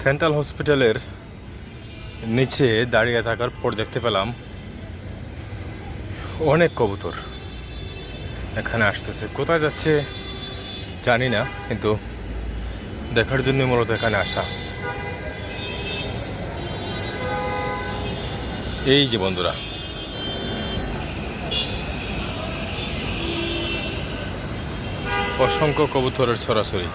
Central হসপিটালের নিচে দাঁড়িয়ে থাকার পর দেখতে পেলাম অনেক কবুতর এখানে আসতেছে। কোথায় যাচ্ছে জানি না, কিন্তু দেখার জন্য মূলত এখানে আসা। এই যে বন্ধুরা অসংখ্য কবুতরের ছড়াছড়ি।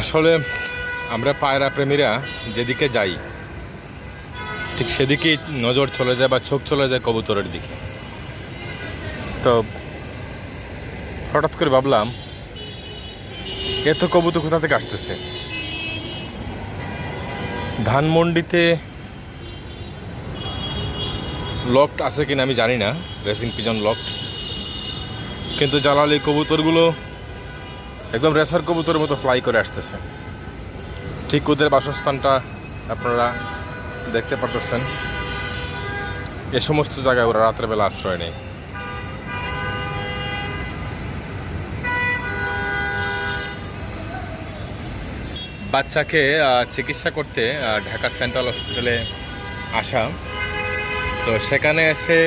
আসলে আমরা পায়রা প্রেমীরা যেদিকে যাই, ঠিক সেদিকেই নজর চলে যায় বা চোখ চলে যায় কবুতরের দিকে। তো হঠাৎ করে ভাবলাম এত কবুতর কোথা থেকে আসতেছে? ধানমন্ডিতে লকড আছে কিনা আমি জানি না রেসিং পিজন লকড কিন্তু জালালি কবুতরগুলো একদম রেসার কবুতরের মতো ফ্লাই করে আসতেছে। ঠিক ওদের বাসস্থানটা আপনারা দেখতে পারতেছেন। এ সমস্ত জায়গায় ওরা রাত্রেবেলা আশ্রয় নেই বাচ্চাকে চিকিৎসা করতে ঢাকা সেন্ট্রাল হসপিটালে আসা। তো সেখানে এসে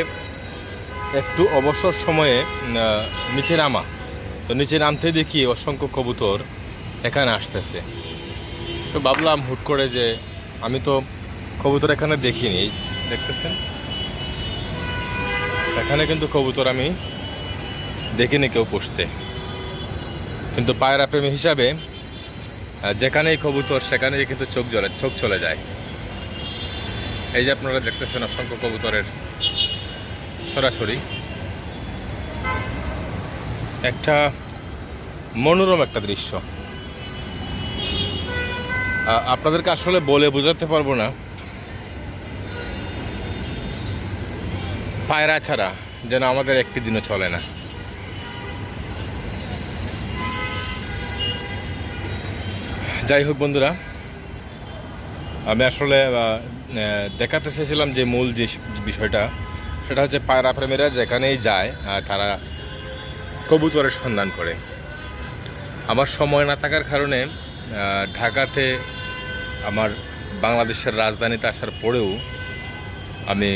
একটু অবসর সময়ে নিচে নামা। তো নিচে নামতে দেখি অসংখ্য কবুতর এখানে আসতেছে। তো ভাবলাম হুট করে যে আমি তো কবুতর এখানে দেখিনি, দেখতেছেন? এখানে কিন্তু কবুতর আমি দেখিনি কেউ পুষতে। কিন্তু পায়রা প্রেমী হিসাবে যেখানেই কবুতর, সেখানেই কিন্তু চোখ জ্বলে, চোখ চলে যায়। এই যে আপনারা দেখতেছেন অসংখ্য কবুতরের সরাসরি। একটা মনোরম একটা দৃশ্য। আপনাদেরকে আসলে বলে বোঝাতে পারব না। পায়রা ছাড়া যেন আমাদের একটি দিনও চলে না। যাই হোক বন্ধুরা, আমি আসলে দেখাতে চেয়েছিলাম যে মূল যে বিষয়টা, সেটা হচ্ছে পায়রা প্রেমীরা যেখানেই যায় তারা কবুতরের সন্ধান করে। আমার সময় না থাকার কারণে ঢাকাতে আমার বাংলাদেশের রাজধানীতে আসার পরেও আমি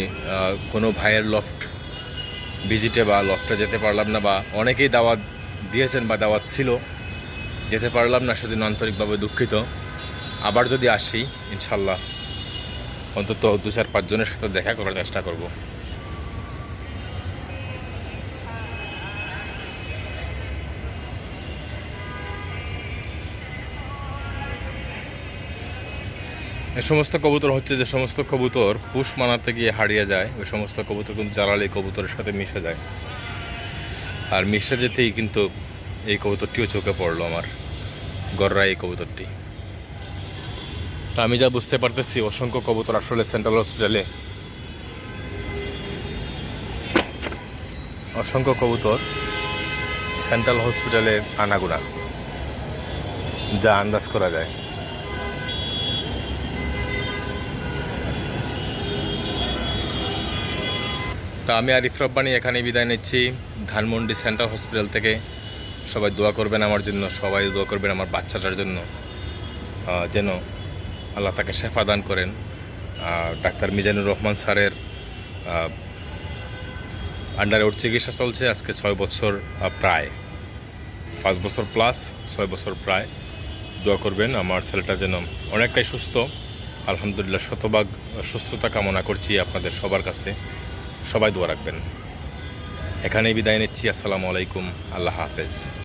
কোনো ভাইয়ের লফট ভিজিটে বা লফটে যেতে পারলাম না বা অনেকেই দাওয়াত দিয়েছেন বা দাওয়াত ছিল, যেতে পারলাম না সেজন্য আন্তরিকভাবে দুঃখিত। আবার যদি আসি, ইনশাল্লাহ অন্তত দু চার পাঁচজনের সাথে দেখা করার চেষ্টা করব। সমস্ত কবুতর হচ্ছে যে সমস্ত কবুতর পুষ মানাতে গিয়ে হারিয়ে যায়, ওই সমস্ত কবুতর কিন্তু জ্বালালি কবুতরের সাথে মিশে যায়। আর মিশে যেতেই কিন্তু এই কবুতরটিও চোখে পড়ল আমার, গররা এই কবুতরটি। তা আমি যা বুঝতে পারতেছি, অসংখ্য কবুতর আসলে সেন্ট্রাল হসপিটালে। অসংখ্য কবুতর সেন্ট্রাল হসপিটালে আনাগোনা, যা আন্দাজ করা যায়। তা আমি আরিফ রব্বানি এখানে বিদায় নিচ্ছি। ধানমন্ডি সেন্ট্রাল হসপিটাল থেকে সবাই দোয়া করবেন আমার জন্য, সবাই দোয়া করবেন আমার বাচ্চাটার জন্য। যেন আল্লাহ তাকে শেফা দান করেন। ডাক্তার মিজানুর রহমান স্যারের আন্ডারে ওর চিকিৎসা চলছে আজকে ছয় বছর প্রায়। পাঁচ বছর প্লাস ছয় বছর প্রায়। দোয়া করবেন আমার ছেলেটা যেন অনেকটাই সুস্থ। আলহামদুলিল্লাহ শতভাগ সুস্থতা কামনা করছি আপনাদের সবার কাছে। সবাই দোয়া রাখবেন। এখানেই বিদায় নিচ্ছি। আসসালামু আলাইকুম। আল্লাহ হাফেজ।